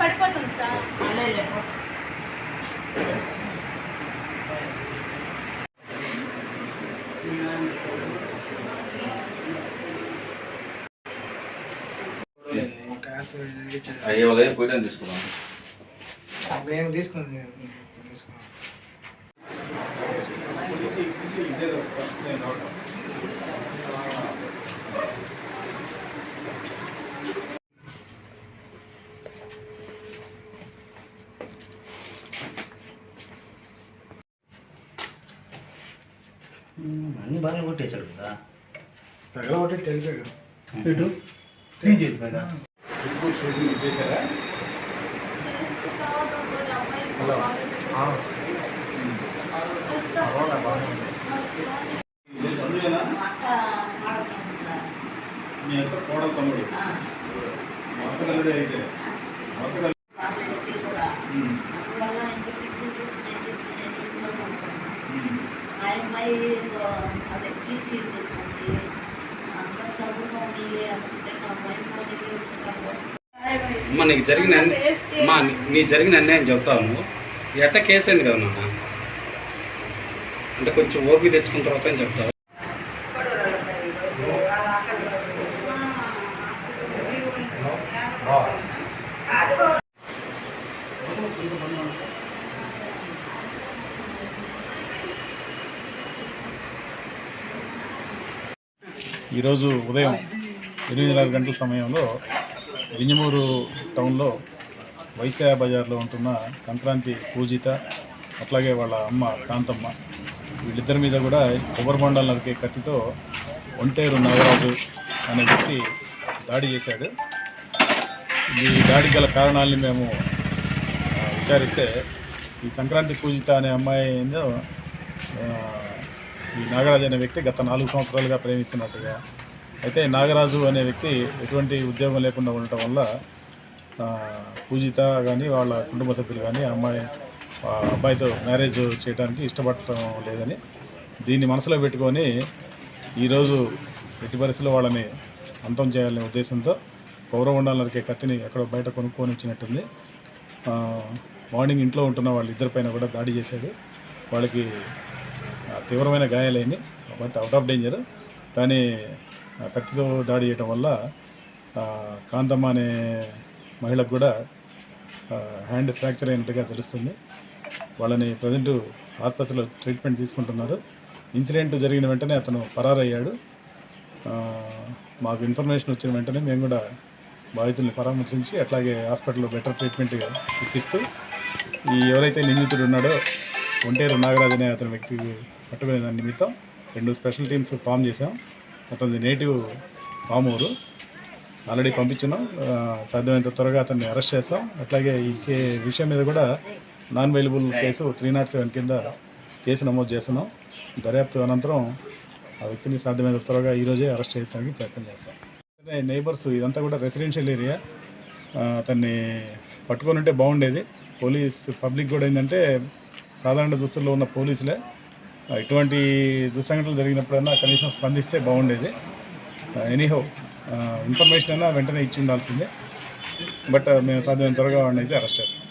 పడిపోతుంది సార్. అయ్యే వాళ్ళే పోయినా తీసుకున్నాం మేము తీసుకుంది తీసుకున్నాం అన్ని బాగా కొట్టేశాడు కదా. తగలబట్టి వెళ్ళిపోయాడు ఇటు. క్లీన్ చేసి కదా మీ యొక్క కోడలు తమ్ముడు. వరుసగల్లుడే అయితే. వరుసగల్లు అదే టీసీ తెచ్చుకుంది అంతా చదువుగా ఉండి అనుకుంటే నా అమ్మాయి ఫోన్కి వచ్చిన అమ్మ నీకు జరిగిన అమ్మా నీ- జరిగిన అన్యాయం చెప్తాను ఎట్ట కేసు అయింది కదా నాన్న? అంటే కొంచెం ఓపి తెచ్చుకున్న తర్వాత అని చెప్తావు? ఈరోజు ఉదయం ఎనిమిదిన్నర గంటల సమయంలో వింజమూరు టౌన్లో వైశాయ బజార్లో ఉంటున్న సంక్రాంతి పూజిత అట్లాగే వాళ్ళ అమ్మ కాంతమ్మ వీళ్ళిద్దరి మీద కూడా కొబ్బరి మండలం నరికే కత్తితో ఒంటేరు నాగరాజు అనే వ్యక్తి దాడి చేశాడు. ఈ దాడి గల కారణాలని మేము విచారిస్తే ఈ సంక్రాంతి పూజిత అనే అమ్మాయి ఏందో ఈ నాగరాజు అనే వ్యక్తి గత నాలుగు సంవత్సరాలుగా ప్రేమిస్తున్నట్టుగా అయితే నాగరాజు అనే వ్యక్తి ఎటువంటి ఉద్యోగం లేకుండా ఉండటం వల్ల పూజిత కానీ వాళ్ళ కుటుంబ సభ్యులు కానీ అమ్మాయి అబ్బాయితో మ్యారేజ్ చేయడానికి ఇష్టపడటం లేదని దీన్ని మనసులో పెట్టుకొని ఈరోజు ఎట్టి పరిస్థితుల్లో వాళ్ళని అంతం చేయాలనే ఉద్దేశంతో పౌరమండలం నరికే కత్తిని ఎక్కడో బయట కొనుక్కొని వచ్చినట్టుంది మార్నింగ్ ఇంట్లో ఉంటున్న వాళ్ళ ఇద్దరిపైన కూడా దాడి చేశాడు. వాళ్ళకి తీవ్రమైన గాయాలైంది బట్ అవుట్ ఆఫ్ డేంజర్. కానీ కత్తితో దాడి చేయడం వల్ల కాంతమ్మ అనే మహిళకు కూడా హ్యాండ్ ఫ్రాక్చర్ అయినట్టుగా తెలుస్తుంది. వాళ్ళని ప్రజెంట్ ఆసుపత్రిలో ట్రీట్మెంట్ తీసుకుంటున్నారు. ఇన్సిడెంట్ జరిగిన వెంటనే అతను పరారయ్యాడు. మాకు ఇన్ఫర్మేషన్ వచ్చిన వెంటనే మేము కూడా బాధితుల్ని పరామర్శించి అట్లాగే హాస్పిటల్లో బెటర్ ట్రీట్మెంట్ ఇప్పిస్తూ ఈ ఎవరైతే నిందితుడు ఉన్నాడో ఒంటేరు నాగరాజ్ అనే అతని వ్యక్తికి పట్టుకునే దాని నిమిత్తం రెండు స్పెషల్ టీమ్స్ ఫామ్ చేశాం. అతని నేటివ్ పామూరు. ఆల్రెడీ పంపించినాం సాధ్యమైనంత త్వరగా అతన్ని అరెస్ట్ చేస్తాం. అట్లాగే ఈ కే విషయం మీద కూడా non bailable case three nought seven కింద కేసు నమోదు చేస్తున్నాం. దర్యాప్తు అనంతరం ఆ వ్యక్తిని సాధ్యమైనంత త్వరగా ఈరోజే అరెస్ట్ చేయడానికి ప్రయత్నం చేస్తాం. నైబర్స్ ఇదంతా కూడా రెసిడెన్షియల్ ఏరియా అతన్ని పట్టుకొని ఉంటే బాగుండేది. పోలీస్ పబ్లిక్ కూడా ఏంటంటే సాధారణ దుస్తుల్లో ఉన్న పోలీసులే. ఇటువంటి దుస్సంఘటనలు జరిగినప్పుడైనా కనీసం స్పందిస్తే బాగుండేది. ఎనీహో ఇన్ఫర్మేషన్ అయినా వెంటనే ఇచ్చి ఉండాల్సిందే. బట్ మేము సాధ్యమైన త్వరగా వాడిని అయితే అరెస్ట్ చేస్తాం.